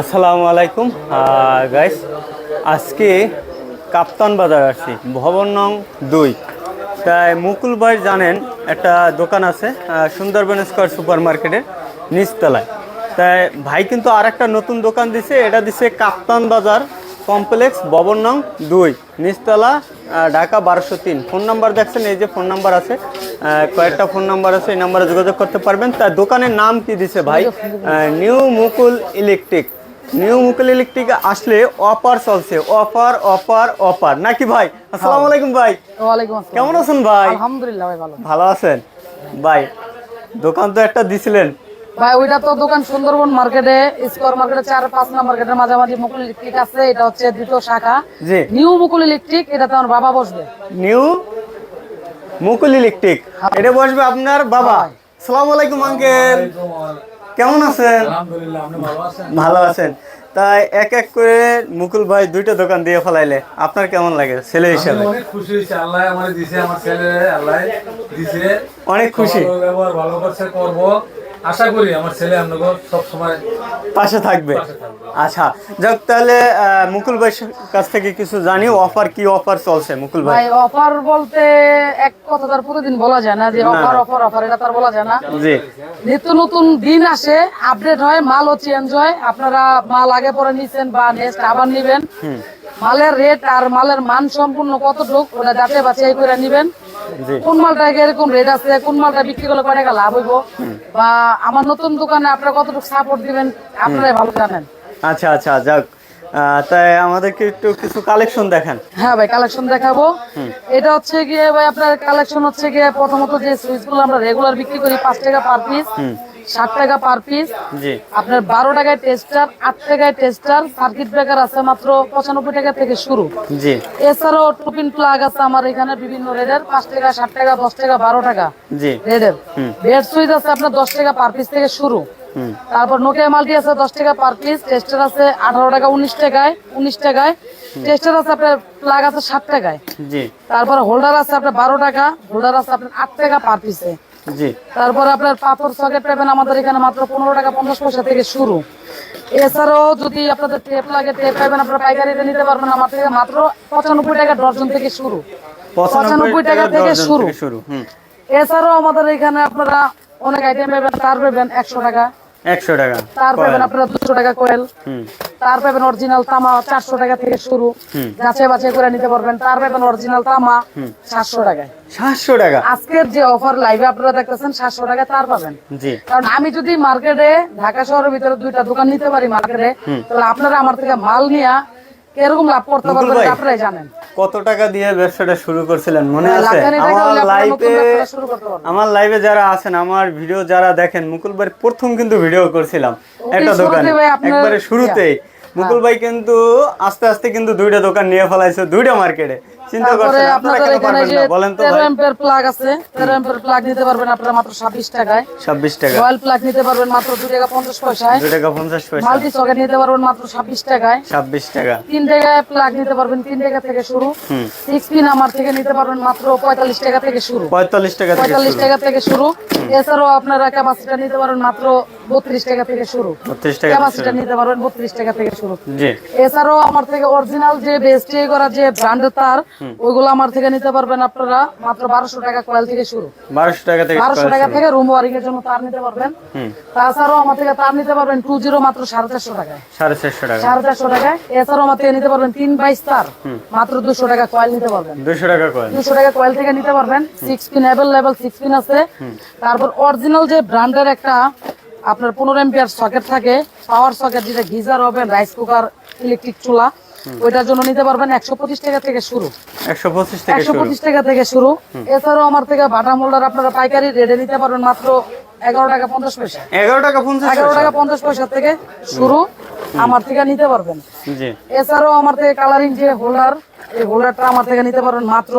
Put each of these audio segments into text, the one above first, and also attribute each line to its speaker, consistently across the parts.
Speaker 1: আসসালামু আলাইকুম। গাইস আজকে কাপ্তান বাজার আসছি, ভবন নং দুই। তাই মুকুল ভাই জানেন, একটা দোকান আছে সুন্দরবন স্কোয়ার সুপার মার্কেটের নিচতলায়। তাই ভাই কিন্তু আর একটা নতুন দোকান দিছে, এটা দিছে কাপ্তান বাজার কমপ্লেক্স, ভবন নং দুই, নিচতলা ঢাকা বারোশো তিন। ফোন নাম্বার দেখছেন, এই যে ফোন নাম্বার আছে কয়েকটা ফোন নাম্বার আছে এই নাম্বারে যোগাযোগ করতে পারবেন। তার দোকানের নাম কি দিছে ভাই? New Mukul electric. New Mukul electric আসলে অফার চলছে। অফার অফার অফার নাকি ভাই? আসসালামু আলাইকুম ভাই।
Speaker 2: ওয়ালাইকুম আসসালাম।
Speaker 1: কেমন আছেন ভাই?
Speaker 2: আলহামদুলিল্লাহ ভাই ভালো।
Speaker 1: ভালো আছেন? ভাই দোকান তো একটা দিছিলেন।
Speaker 2: ভাই ওইটা তো দোকান সুন্দরবন মার্কেটে স্কোয়ার মার্কেটে চার পাঁচ নম্বর মার্কেটের মাঝামাঝি মুকুল ইলেকট্রিক আছে এটা হচ্ছে দ্বিতীয় শাখা।
Speaker 1: জি।
Speaker 2: নিউ মুকুল ইলেকট্রিক এটাতে আমার বাবা বসবে।
Speaker 1: New Mukul electric. এটা বসবে আপনার বাবা। সালামু আলাইকুম আঙ্কেল। কেমন আছেন?
Speaker 3: ভালো আছেন?
Speaker 1: তাই এক এক করে মুকুল ভাই দুইটা দোকান দিয়ে ফলাইলে আপনার কেমন লাগে ছেলে হিসাবে?
Speaker 3: অনেক খুশি হয়েছে আল্লাহ আমার দিছে আমার ছেলে আল্লাহ দিছে।
Speaker 1: অনেক খুশি।
Speaker 3: ব্যবহার ভালো করছে করব। আশা করি আমার ছেলে আপনাকে সব সময়
Speaker 1: পাশে থাকবে। আচ্ছা যাক তাহলে আহ, মুকুল ভাই কাছ থেকে কিছু জানি অফার কি অফার চলছে মুকুল ভাই?
Speaker 2: ভাই অফার বলতে এক কথা তার প্রতিদিন বলা যায় না যে অফার অফার অফার এটা তার বলা যায় না।
Speaker 1: জি।
Speaker 2: নিত্য নতুন দিন আসে আপডেট হয় মালও চেঞ্জ হয়। আপনারা মাল আগে পরে নিছেন বা নেক্সট আবার নিবেন। মালের রেট আর মালের মান সম্পূর্ণ কতটুকু ওটা যাচাই বাছাই করে নিবেন। কোন মালটা এরকম রেট আছে কোন মালটা বিক্রি করলে কয় টাকা লাভ হইব? বা আমার নতুন দোকানে আপনারা কতটুকু সাপোর্ট দিবেন আপনারাই ভালো জানেন।
Speaker 1: আচ্ছা আচ্ছা যাক। তাই আমাদেরকে একটু কিছু কালেকশন দেখান।
Speaker 2: হ্যাঁ ভাই কালেকশন দেখাবো। এটা হচ্ছে গিয়ে ভাই আপনার কালেকশন হচ্ছে গিয়ে প্রথমত যে সুইচগুলো আমরা রেগুলার বিক্রি করি পাঁচ টাকা পার পিস ষাট টাকা পার পিস আপনার বারো টাকায় টেস্টার আট টাকায় টেস্টার সার্কিট ব্রেকার আছে মাত্র পঁচানব্বই টাকা থেকে শুরু। এছাড়াও টুপিন প্লাগ আছে আমার এখানে বিভিন্ন রেডের। পাঁচ টাকা ষাট টাকা দশ টাকা বারো টাকা রেডের। বেড সুইচ আছে আপনার দশ টাকা পার পিস থেকে শুরু।
Speaker 1: হুম।
Speaker 2: তারপর নোকিয়া মাল্টি আছে দশ টাকা পার পিস টেস্টার আছে আঠারো টাকা উনিশ টাকায় উনিশ টাকায়। টেস্টার আছে আপনার প্লাগ আছে ষাট টাকায়। তারপর হোল্ডার আছে আপনার বারো টাকা। হোল্ডার আছে আপনার আট টাকা পার পিসে
Speaker 1: জি।
Speaker 2: তারপর আপনার পাথর সকেট পাবেন আমাদের এখানে মাত্র পনেরো টাকা পঞ্চাশ পয়সা থেকে শুরু। এছাড়াও যদি আপনাদের টেপ লাগে টেপ পাবেন আপনারা পাইকারিতে নিতে পারবেন আমার থেকে মাত্র পঁচানব্বই টাকা ডর্জন থেকে শুরু। পঁচানব্বই টাকা থেকে শুরু। এছাড়াও আমাদের এখানে আপনারা অনেক আইটেম পাবেন তার পাবেন একশো টাকা।
Speaker 1: একশো টাকা
Speaker 2: তার পাবেন আপনারা 200 টাকা কোয়েল
Speaker 1: হুম।
Speaker 2: তার পাবেন অরিজিনাল তামা চারশো টাকা থেকে শুরু। গাছে বাছে করে নিতে পারবেন। তার পাবেন অরিজিনাল তামা সাতশো টাকায়।
Speaker 1: সাতশো টাকা?
Speaker 2: আজকের যে অফার লাইভে আপনারা দেখতেছেন সাতশো টাকা তার পাবেন।
Speaker 1: জি।
Speaker 2: কারণ আমি যদি মার্কেটে ঢাকা শহরের ভিতরে দুইটা দোকান নিতে পারি মার্কেটে তাহলে আপনারা আমার থেকে মাল নিয়ে কীরকম লাভ করতে পারবেন আপনারাই জানেন।
Speaker 1: কত টাকা দিয়ে ব্যবসাটা শুরু করছিলেন মনে আছে? লাইভে আমার লাইভে যারা আছেন আমার ভিডিও যারা দেখেন মুকুল ভাই প্রথম কিন্তু ভিডিও করছিলাম একটা দোকানে একবারে শুরুতেই। মুকুল ভাই কিন্তু আস্তে আস্তে কিন্তু দুইটা দোকান নিয়ে ফেলাইছে দুইটা মার্কেটে চিন্তা করছেন আপনারা কেন পারবেন না? বলেন তো
Speaker 2: তেরো
Speaker 1: ভাই
Speaker 2: প্লাগ আছে তেরো এম্পের প্লাগ নিতে পারবেন আপনারা মাত্র ছাব্বিশ টাকায়।
Speaker 1: ছাব্বিশ টাকা।
Speaker 2: রয়্যাল প্লাগ নিতে পারবেন মাত্র দুই টাকা পঞ্চাশ পয়সায়।
Speaker 1: দুই টাকা পঞ্চাশ পয়সা।
Speaker 2: মাল্টি সকেট নিতে পারবেন মাত্র ছাব্বিশ টাকায়।
Speaker 1: টাকা।
Speaker 2: প্লাগ নিতে পারবেন টাকা থেকে শুরু। পিন আমার থেকে নিতে পারবেন মাত্র পঁয়তাল্লিশ টাকা থেকে শুরু।
Speaker 1: পঁয়তাল্লিশ টাকা থেকে
Speaker 2: পঁয়তাল্লিশ টাকা থেকে শুরু। এছাড়াও আপনারা ক্যাপাসিটার নিতে পারবেন মাত্র বত্রিশ টাকা থেকে শুরু।
Speaker 1: বত্রিশ টাকা
Speaker 2: ক্যাপাসিটার নিতে পারবেন বত্রিশ টাকা থেকে শুরু।
Speaker 1: শুরু। জি।
Speaker 2: এছাড়াও আমার থেকে অরিজিনাল যে বেস্টে করা যে ব্র্যান্ডের তার ওইগুলো আমার থেকে নিতে পারবেন আপনারা মাত্র টাকা কয়েল থেকে শুরু।
Speaker 1: বারোশো টাকা থেকে
Speaker 2: বারোশো টাকা থেকে রুম ওয়ারিং এর জন্য তার নিতে পারবেন। তাছাড়াও আমার থেকে তার নিতে পারবেন টু জিরো মাত্র সাড়ে চারশো টাকায়।
Speaker 1: সাড়ে চারশো টাকা।
Speaker 2: সাড়ে চারশো টাকায়। এছাড়াও আমার থেকে নিতে পারবেন বাইশ তার মাত্র দুশো টাকা কয়েল নিতে পারবেন।
Speaker 1: দুশো টাকা
Speaker 2: কয়েল থেকে নিতে পারবেন। পিন অ্যাভেলেবেল পিন আছে। তারপর অরিজিনাল যে ব্র্যান্ডের একটা আপনার পনেরো এম্পিয়ার সকেট থাকে পাওয়ার সকেট যেটা গিজার হবে রাইস কুকার ইলেকট্রিক চুলা ওইটার জন্য নিতে পারবেন একশো পঁচিশ টাকা থেকে শুরু।
Speaker 1: একশো পঁচিশ থেকে
Speaker 2: একশো পঁচিশ টাকা থেকে শুরু। এছাড়াও আমার থেকে বাটা মোল্ডার আপনারা পাইকারি রেটে নিতে পারবেন মাত্র এগারো টাকা পঞ্চাশ পয়সা।
Speaker 1: এগারো টাকা পঞ্চাশ
Speaker 2: এগারো টাকা পঞ্চাশ পয়সা থেকে শুরু। আমার থেকে নিতে পারবেন। এছাড়াও আমার থেকে কালারিং যে হোল্ডার এই হোল্ডারটা আমার থেকে নিতে পারবেন মাত্র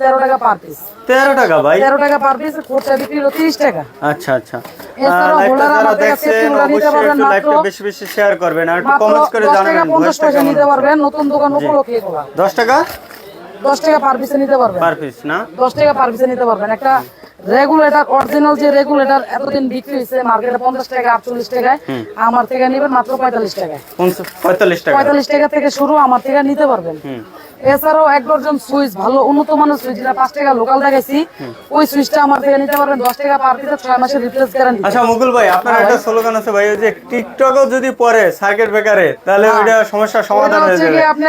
Speaker 2: তেরো টাকা পার পিস
Speaker 1: তেরো টাকা ভাই।
Speaker 2: তেরো টাকা পার পিস খরচা বিক্রি হলো তিরিশ টাকা।
Speaker 1: আচ্ছা আচ্ছা। দেখছেন অবশ্যই একটু লাইভটা বেশি বেশি শেয়ার করবেন। আর একটু কমেন্টস করে
Speaker 2: টাকা
Speaker 1: জানাবেন
Speaker 2: পঞ্চাশ
Speaker 1: ভয়েসটা
Speaker 2: নিতে পারবেন নতুন দোকান উপলক্ষে এগুলা।
Speaker 1: দশ টাকা?
Speaker 2: দশ টাকা পার পিসে নিতে পারবেন।
Speaker 1: পার পিস না?
Speaker 2: দশ টাকা পার পিসে নিতে পারবেন। একটা রেগুলেটর অরিজিনাল যে রেগুলেটর এতদিন বিক্রি হয়েছে মার্কেটে পঞ্চাশ টাকা আটচল্লিশ টাকায় আমার থেকে নেবেন মাত্র পঁয়তাল্লিশ টাকায়।
Speaker 1: পঁয়তাল্লিশ টাকা।
Speaker 2: পঁয়তাল্লিশ টাকা থেকে শুরু আমার থেকে নিতে পারবেন। এছাড়াও এক ডজন সুইচ ভালো উন্নত মানের সুইচ যেটা পাঁচ টাকা লোকাল দেখাইছি ওই সুইচটা আমার থেকে নিতে পারবেন দশ টাকা পার পিসে ছয় মাসের রিপ্লেস গ্যারান্টি
Speaker 1: আচ্ছা মুকুল ভাই আপনার একটা স্লোগান আছে ভাই যে টিকটকও যদি পরে সার্কিট ব্রেকারে তাহলে ওইটা সমস্যার সমাধান হয়ে যাবে।
Speaker 2: আপনি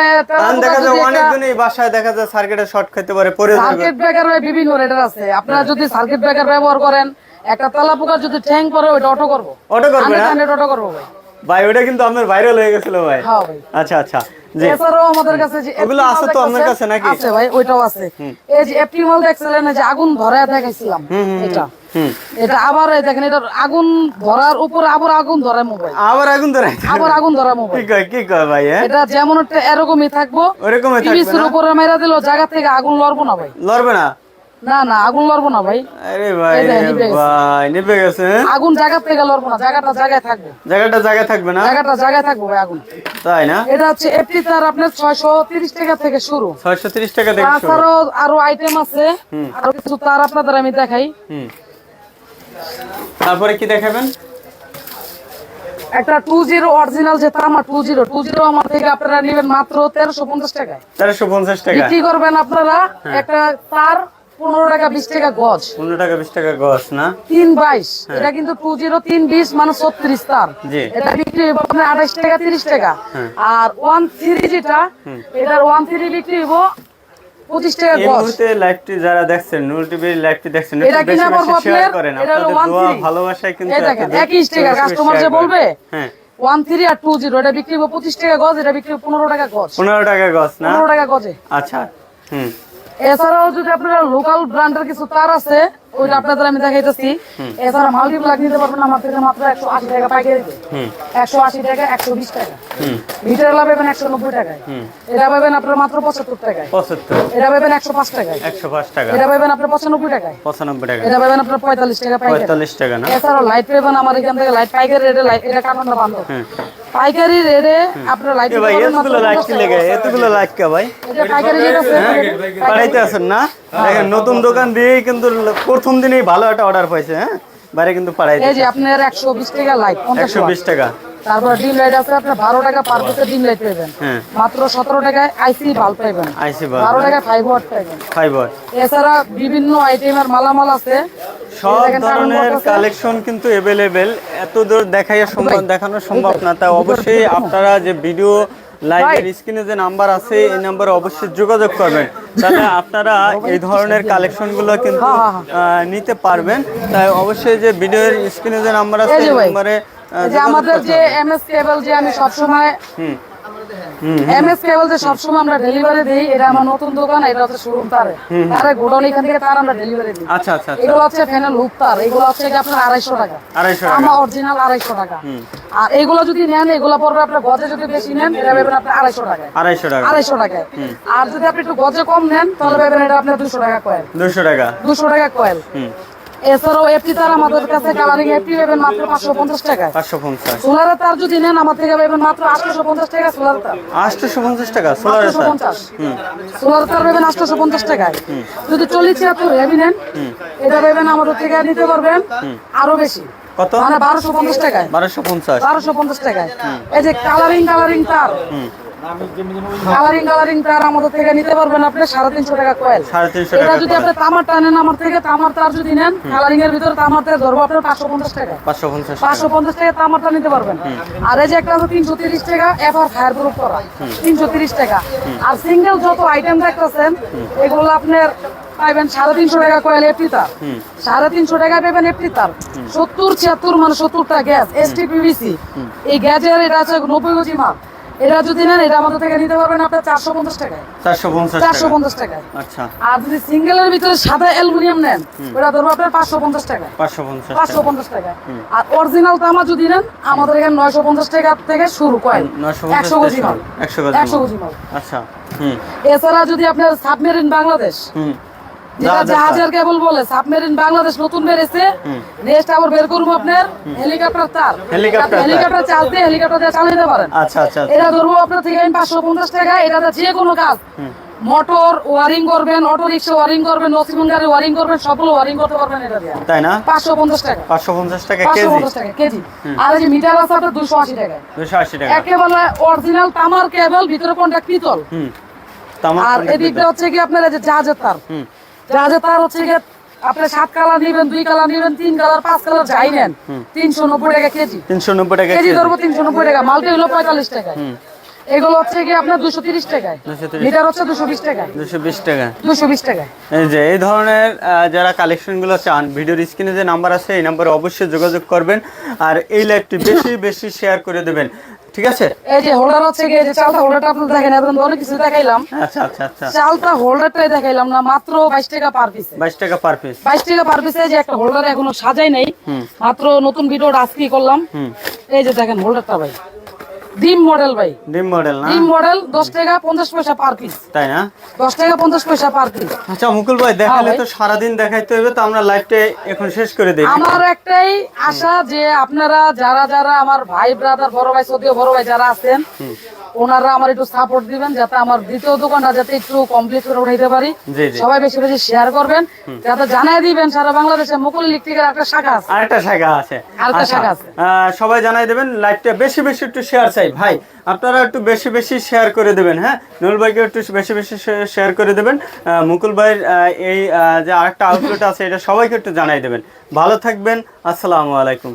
Speaker 1: দেখা যায় অনেকজনই বাসায় দেখা যায় সার্কিটে শর্ট খেতে পারে পরে
Speaker 2: সার্কিট ব্রেকার বিভিন্ন রেটার আছে। আপনারা যদি সার্কিট ব্রেকার ব্যবহার করেন একটা তেলা পোকার যদি ঠ্যাং পরে ওইটা অটো করব।
Speaker 1: অটো করবে
Speaker 2: হান্ড্রেড অটো করব ভাই।
Speaker 1: ভাই ওটা কিন্তু আপনার ভাইরাল হয়ে গেছিল ভাই।
Speaker 2: হ্যাঁ
Speaker 1: আচ্ছা আচ্ছা।
Speaker 2: এছাড়াও আমাদের কাছে যে
Speaker 1: ওগুলো আছে তো আপনার কাছে নাকি?
Speaker 2: আছে ভাই ওইটাও আছে। এই যে অ্যাপটিমাল দেখছিলেন যে আগুন ধরে দেখাইছিলাম এটা। এটা আবার দেখেন এটা আগুন ধরার উপরে আবার আগুন ধরে মোবাইল
Speaker 1: আবার আগুন ধরে
Speaker 2: আবার আগুন ধরে
Speaker 1: কি কয় কি কয় ভাই হ্যাঁ?
Speaker 2: এটা যেমন এরকমই থাকব।
Speaker 1: ওরকমই থাকবে
Speaker 2: উপরে মেরা দিল জায়গা থেকে আগুন লড়বো না ভাই।
Speaker 1: লড়বে না?
Speaker 2: না না আগুন লড়বো না ভাই।
Speaker 1: আরে
Speaker 2: নিভে গেছে।
Speaker 1: ভাই নিভে গেছে হ্যাঁ?
Speaker 2: আগুন জায়গা থেকে লড়বো না জায়গাটা জায়গায় থাকবে।
Speaker 1: জায়গাটা জায়গা থাকবে না?
Speaker 2: জায়গাটা জায়গায় থাকব ভাই আগুন।
Speaker 1: তাই না?
Speaker 2: এটা হচ্ছে এফটি তার আপনার ছয়শো তিরিশ টাকা থেকে শুরু।
Speaker 1: ছয়শো তিরিশ টাকা দেখছ
Speaker 2: তাছাড়াও আরও আইটেম আছে আরও কিছু তার আপনাদের আমি দেখাই।
Speaker 1: হুম। তারপরে কি দেখাবেন?
Speaker 2: একটা টু জিরো অরিজিনাল যে তামা টু জিরো টু জিরো আমার থেকে আপনারা নেবেন মাত্র তেরোশো পঞ্চাশ টাকায়।
Speaker 1: তেরোশো পঞ্চাশ টাকা।
Speaker 2: বিক্রি করবেন আপনারা
Speaker 1: হ্যাঁ।
Speaker 2: একটা তার পনেরো টাকা বিশ টাকা গজ।
Speaker 1: পনেরো টাকা বিশ টাকা না?
Speaker 2: তিন বাইশ। এটা কিন্তু টু জিরো তিন বিশ মানে ছত্রিশ তার।
Speaker 1: হ্যাঁ।
Speaker 2: এটা বিক্রি হইব আপনার আঠাশ টাকা তিরিশ টাকা।
Speaker 1: হ্যাঁ।
Speaker 2: আর ওয়ান থ্রি যেটা এটার ওয়ান থ্রি বিক্রি হইব পঁচিশ টাকা
Speaker 1: এই
Speaker 2: গজ।
Speaker 1: লাইভটি যারা দেখছেন নুর টিভির লাইভটি দেখছেন
Speaker 2: এটা
Speaker 1: একটু বেশি
Speaker 2: কিনা
Speaker 1: বেশি
Speaker 2: পড়ব
Speaker 1: শেয়ার করেন। আপনাদের দোয়া ভালোবাসায় কিন্তু
Speaker 2: এই দেখেন
Speaker 1: এত
Speaker 2: একই স্টিকার কাস্টমার যে বলবে
Speaker 1: হ্যাঁ।
Speaker 2: ওয়ান থ্রি আর টু জিরো এটা বিক্রি পঁচিশ টাকা গজ এটা বিক্রি পনেরো টাকা গজ।
Speaker 1: পনেরো টাকা গছ না?
Speaker 2: পনেরো টাকা গজে।
Speaker 1: আচ্ছা হুম।
Speaker 2: এছাড়াও যদি আপনারা লোকাল ব্র্যান্ডের কিছু তার আছে ওইটা আপনাদের আমি দেখাইতেছি। এছাড়া মাল্টিপ্লাগ নিতে পারবেন আমার থেকে মাত্র একশো আশি টাকা পাইকারি একশো আশি টাকা একশো বিশ টাকা। মিটার লাভ পাবেন একশো নব্বই টাকায়। এটা পাবেন আপনার মাত্র পঁচাত্তর টাকায়।
Speaker 1: পঁচাত্তর।
Speaker 2: এটা পাবেন একশো পাঁচ টাকায়।
Speaker 1: একশো পাঁচ টাকা।
Speaker 2: এটা পাবেন আপনার পঁচানব্বই টাকায়।
Speaker 1: পঁচানব্বই টাকা।
Speaker 2: এটা পাবেন আপনার পঁয়তাল্লিশ টাকা
Speaker 1: পঁয়তাল্লিশ টাকা না?
Speaker 2: এছাড়াও লাইট পাবেন আমার এখান থেকে লাইট পাইকারি রেটে লাইট এটা কাটানো বান্ধব? পাইকারি রেটে আপনার লাইট
Speaker 1: ভাই এতগুলো লাইট কি লেগে? এতগুলো লাইট কে ভাই?
Speaker 2: এটা পাইকারি রেট
Speaker 1: পাঠাইতে আছেন না? দেখেন নতুন দোকান দিয়েই কিন্তু প্রথম দিনেই ভালো একটা অর্ডার পাইছে হ্যাঁ? বাইরে কিন্তু পাঠাইতে
Speaker 2: এই যে আপনার একশো বিশ টাকা লাইট পঞ্চাশ
Speaker 1: একশো বিশ টাকা।
Speaker 2: তারপর ডিম লাইট আছে আপনার বারো টাকা পার পিসের ডিম লাইট পাবেন
Speaker 1: হ্যাঁ।
Speaker 2: মাত্র সতেরো টাকায় আইসি বাল্ব পাবেন
Speaker 1: আইসি
Speaker 2: বারো টাকায় ফাইভ ওয়াট পাবেন
Speaker 1: ফাইবার
Speaker 2: এছাড়া বিভিন্ন আইটেমের মালামাল আছে।
Speaker 1: সব ধরনের কালেকশন কিন্তু এভেলেবেল এত দূর দেখাইয়া সম্ভব দেখানো সম্ভব না। তাই অবশ্যই আপনারা যে ভিডিও লাইভের স্ক্রিনে যে নাম্বার আছে এই নাম্বারে অবশ্যই যোগাযোগ করবেন। তাহলে আপনারা এই ধরনের কালেকশনগুলো কিন্তু
Speaker 2: হ্যাঁ, হ্যাঁ,
Speaker 1: নিতে পারবেন। তাই অবশ্যই যে ভিডিওর স্ক্রিনে যে নাম্বার আছে
Speaker 2: এই
Speaker 1: নাম্বারে
Speaker 2: যে আমাদের যে
Speaker 1: হবে।
Speaker 2: এম এস কেবল যে আমি সবসময়
Speaker 1: হুম।
Speaker 2: এম এস কেবল যে সবসময় আমরা ডেলিভারি দিই এটা আমার নতুন দোকান এটা হচ্ছে শোরুম তারে। তারে গোডাউন এখান থেকে তার আমরা ডেলিভারি দিই।
Speaker 1: আচ্ছা আচ্ছা আচ্ছা।
Speaker 2: এগুলো হচ্ছে ফ্যানের লুপ তার। এগুলো হচ্ছে আপনার আড়াইশো টাকা।
Speaker 1: আড়াইশো টাকা।
Speaker 2: আমার অরিজিনাল আড়াইশো টাকা। আর এগুলো যদি নেন এগুলো পড়বে আপনার গজে যদি বেশি নেন এটা পাবেন আপনার আড়াইশো টাকায়।
Speaker 1: আড়াইশো টাকা।
Speaker 2: আড়াইশো টাকায়। আর যদি আপনি একটু গজে কম নেন তাহলে পাবেন এটা আপনার দুশো টাকা কয়েল
Speaker 1: দুশো টাকা।
Speaker 2: দুশো টাকা কয়েল এছাড়াও এফটি তার আমাদের কাছে কালারিং এফটি পাবেন মাত্র পাঁচশো পঞ্চাশ টাকায়।
Speaker 1: পাঁচশো পঞ্চাশ।
Speaker 2: সোলারের তার যদি নেন আমার থেকে পাবেন মাত্র আটশোশো পঞ্চাশ টাকা সোলার তার।
Speaker 1: আটশোশো পঞ্চাশ টাকা সোলার
Speaker 2: পঞ্চাশ সোলার তার পাবেন আটশোশো পঞ্চাশ টাকায় যদি চল্লিশ ছিয়াত্তর হেভি নেন এটা পাবেন আমাদের থেকে নিতে পারবেন আরও বেশি।
Speaker 1: কত?
Speaker 2: মানে বারোশো পঞ্চাশ টাকায়।
Speaker 1: বারোশো পঞ্চাশ
Speaker 2: বারোশো পঞ্চাশ টাকায় এই যে কালারিং কালারিং তার। কালারিং কালারিং তার আমাদের থেকে নিতে পারবেন আপনি সাড়ে তিনশো টাকা কয়েল এটা যদি আপনি তামারটা নেন আমার থেকে তামার তার যদি নেন কালারিং এর ভিতরে তামার তার ধরবো আপনার পাঁচশো পঞ্চাশ টাকা।
Speaker 1: পাঁচশো পঞ্চাশ টাকা
Speaker 2: পাঁচশো পঞ্চাশ টাকা তামারটা নিতে পারবেন। আর এই যে একটা আছে তিনশো তিরিশ টাকা এফআর ফায়ার প্রুফ করা তিনশো তিরিশ টাকা। আর সিঙ্গেল যত আইটেম দেখতেছেন এগুলো আপনার পাইবেন সাড়ে তিনশো টাকা কয়েল এফটি তার। সাড়ে তিনশো টাকা পাবেন এফটি তার। সত্তর ছিয়াত্তর মানে সত্তরটা গ্যাস এস টি পিভিসি এই গ্যাসের এটা আছে নব্বই কেজি মাল। এটা যদি নেন এটা আমাদের থেকে নিতে পারবেন আপনার চারশো পঞ্চাশ টাকায়।
Speaker 1: চারশো পঞ্চাশ
Speaker 2: চারশো
Speaker 1: টাকা
Speaker 2: পঞ্চাশ টাকায়।
Speaker 1: আচ্ছা।
Speaker 2: আর যদি সিঙ্গেলের ভিতরে সাদা অ্যালুমিনিয়াম নেন ওটা ধরবো আপনার পাঁচশো পঞ্চাশ টাকা
Speaker 1: পাঁচশো পঞ্চাশ
Speaker 2: পাঁচশো পঞ্চাশ টাকা আর অরিজিনাল তামা যদি নেন আমাদের এখানে নয়শো পঞ্চাশ টাকা থেকে শুরু কয়েল
Speaker 1: নয়শো
Speaker 2: একশো কেজি মাল।
Speaker 1: একশো
Speaker 2: একশো
Speaker 1: মাল। আচ্ছা
Speaker 2: এছাড়া যদি আপনার সাবমেরিন বাংলাদেশ যেটা
Speaker 1: জাহাজের
Speaker 2: জাহাজের কেবল বলে সাবমেরিন বাংলাদেশ নতুন বেড়েছে নেক্সট আবার বের করব আপনার হেলিকপ্টার তার।
Speaker 1: হেলিকপ্টার।
Speaker 2: হেলিকপ্টার চালতে হেলিকপ্টার দিয়ে পারেন।
Speaker 1: আচ্ছা আচ্ছা আচ্ছা।
Speaker 2: এটা ধরবো আপনার থেকে আমি পাঁচশো পঞ্চাশ টাকা এটাতে যে কোনো কাজ। মোটর ওয়ারিং করবেন অটো রিক্সা ওয়ারিং করবেন নসিমন গাড়ি ওয়ারিং করবেন সবগুলো ওয়ারিং করতে পারবেন এটা দিয়ে।
Speaker 1: তাই না?
Speaker 2: টাকা।
Speaker 1: পাঁচশো পঞ্চাশ টাকা কেজি?
Speaker 2: পঞ্চাশ টাকা কেজি। আর এই মিটার আছে আপনার দুশো আশি টাকা।
Speaker 1: দুশো আশি টাকা।
Speaker 2: একেবারে অরিজিনাল তামার কেবল ভিতরে কোনটা পিতল।
Speaker 1: হুম।
Speaker 2: আর এদিকটা হচ্ছে কি আপনার এই যে জাহাজের তার।
Speaker 1: হুম।
Speaker 2: জাহাজের তার হচ্ছে কি আপনি সাত কালার নিবেন দুই কালার নিবেন তিন কালার পাঁচ কালার যাই নেন তিনশো নব্বই টাকা কেজি।
Speaker 1: তিনশো নব্বই টাকা
Speaker 2: কেজি ধরবো তিনশো নব্বই টাকা মালটা হলো পঁয়তাল্লিশ টাকা এগুলো হচ্ছে কি আপনার দুশো তিরিশ টাকায়। লিটার হচ্ছে দুশো বিশ টাকায়।
Speaker 1: দুশো বিশ টাকা।
Speaker 2: দুশো বিশ টাকায়।
Speaker 1: এই যে এই ধরনের যারা কালেকশনগুলো চান ভিডিওর স্ক্রিনে যে নাম্বার আছে এই নাম্বারে অবশ্যই যোগাযোগ করবেন। আর এই লাইভটি বেশি বেশি শেয়ার করে দেবেন। ঠিক আছে?
Speaker 2: এই যে হোল্ডার হচ্ছে কি যে চালটা হোল্ডারটা আপনি দেখেন এখন অনেক কিছু দেখাইলাম।
Speaker 1: আচ্ছা আচ্ছা আচ্ছা।
Speaker 2: চালটা হোল্ডারটাই দেখাইলাম না মাত্র বাইশ টাকা পার পিস
Speaker 1: বাইশ টাকা পার পিস
Speaker 2: বাইশ টাকা পার পিসে যে একটা হোল্ডার এখনও সাজাই নাই মাত্র নতুন ভিডিওটা আজকেই করলাম। এই যে দেখেন হোল্ডারটা ভাই। ডিম মডেল ভাই।
Speaker 1: ডিম মডেল না?
Speaker 2: ডিম মডেল দশ টাকা পঞ্চাশ পয়সা পার পিস
Speaker 1: তাই না?
Speaker 2: দশ টাকা পঞ্চাশ পয়সা পার পিস
Speaker 1: আচ্ছা মুকুল ভাই দেখালে
Speaker 2: তো
Speaker 1: তো সারাদিন দেখাইতে হবে তো আমরা লাইভটা এখন শেষ করে দেই।
Speaker 2: আমার একটাই আশা যে আপনারা যারা যারা আমার ভাই ব্রাদার বড় ভাই সদীয় বড় ভাই যারা আছেন ওনারা আমার একটু সাপোর্ট দিবেন যাতে আমার দ্বিতীয় দোকানটা যাতে একটু কমপ্লিট করে উঠাইতে পারি। সবাই বেশি বেশি শেয়ার করবেন যাতে জানাই দিবেন সারা বাংলাদেশে মুকুল ইলেকট্রিকের একটা শাখা আছে।
Speaker 1: আরেকটা শাখা আছে।
Speaker 2: আরেকটা
Speaker 1: আচ্ছা,
Speaker 2: শাখা আছে।
Speaker 1: সবাই জানাই দেবেন লাইভটা বেশি বেশি একটু শেয়ার চাই। ভাই আপনারা একটু বেশি বেশি শেয়ার করে দেবেন হ্যাঁ? নুল ভাইকে একটু বেশি বেশি শেয়ার করে দেবেন। মুকুল ভাইয়ের এই যে আরেকটা আউটলেট আছে এটা সবাইকে একটু জানাই দেবেন। ভালো থাকবেন আসসালামু আলাইকুম।